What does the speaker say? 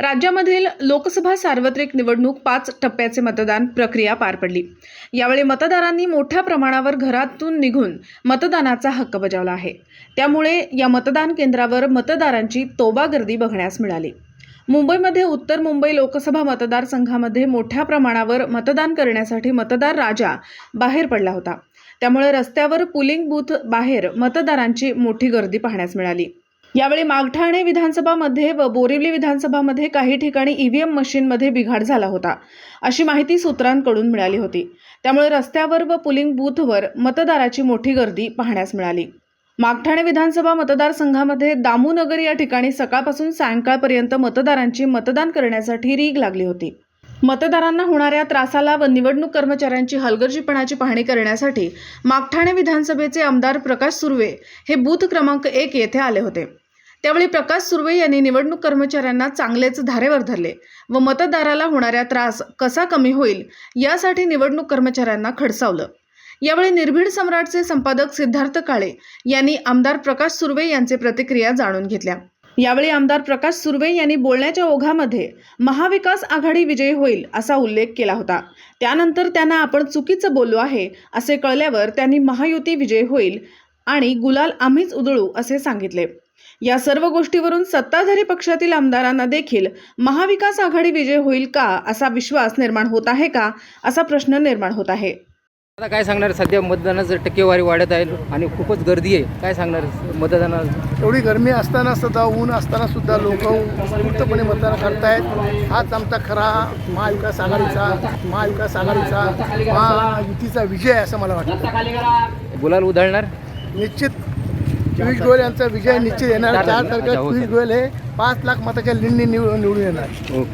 राज्यामधील लोकसभा सार्वत्रिक निवडणूक पाच टप्प्याचे मतदान प्रक्रिया पार पडली. यावेळी मतदारांनी मोठ्या प्रमाणावर घरातून निघून मतदानाचा हक्क बजावला आहे. त्यामुळे या मतदान केंद्रावर मतदारांची तोबा गर्दी बघण्यास मिळाली. मुंबईमध्ये उत्तर मुंबई लोकसभा मतदारसंघामध्ये मोठ्या प्रमाणावर मतदान करण्यासाठी मतदार राजा बाहेर पडला होता. त्यामुळे रस्त्यावर पुलिंग बूथ बाहेर मतदारांची मोठी गर्दी पाहण्यास मिळाली. यावेळी मागठाणे विधानसभामध्ये व बोरिवली विधानसभामध्ये काही ठिकाणी ईव्हीएम मशीनमध्ये बिघाड झाला होता अशी माहिती सूत्रांकडून मिळाली होती. त्यामुळे रस्त्यावर व पुलिंग बूथवर मतदाराची मोठी गर्दी पाहण्यास मिळाली. मागठाणे विधानसभा मतदारसंघामध्ये दामूनगर या ठिकाणी सकाळपासून सायंकाळपर्यंत मतदारांची मतदान करण्यासाठी रीग लागली होती. मतदारांना होणाऱ्या त्रासाला व निवडणूक कर्मचाऱ्यांची हलगर्जीपणाची पाहणी करण्यासाठी मागठाणे विधानसभेचे आमदार प्रकाश सुर्वे हे बूथ क्रमांक एक येथे आले होते. त्यावेळी प्रकाश सुर्वे यांनी निवडणूक कर्मचाऱ्यांना चांगलेच धारेवर धरले व मतदाराला होणाऱ्या त्रास कसा कमी होईल यासाठी निवडणूक कर्मचाऱ्यांना खडसावलं. यावेळी निर्भीड सम्राटचे संपादक सिद्धार्थ काळे यांनी आमदार प्रकाश सुर्वे यांचे प्रतिक्रिया जाणून घेतल्या. यावेळी आमदार प्रकाश सुर्वे यांनी बोलण्याच्या ओघामध्ये महाविकास आघाडी विजयी होईल असा उल्लेख केला होता. त्यानंतर त्यांना आपण चुकीचं बोललो आहे असे कळल्यावर त्यांनी महायुती विजयी होईल आणि गुलाल आम्हीच उधळू असे सांगितले. या सर्व गोष्टीवरून सत्ताधारी पक्षातील आमदारांना देखील महाविकास आघाडी विजय होईल का असा विश्वास निर्माण होत आहे का असा प्रश्न निर्माण होत आहे. आता काय सांगणार सध्या मतदानाचं टक्केवारी वाढत आहे आणि खूपच गर्दी आहे. काय सांगणार मतदानाला एवढी गरमी असताना सुद्धा ऊन असताना सुद्धा लोक उत्स्फूर्तपणे मतदान करतायत. हाच आमचा खरा महाविकास आघाडीचा महाविकास आघाडीचा महायुतीचा विजय असं मला वाटतं. गुलाल उधळणार? निश्चित. पियुष गोयल यांचा विजय निश्चित येणार. चार तारखेला पियुष गोयल हे पाच लाख मताच्या लिंडी निवडून येणार.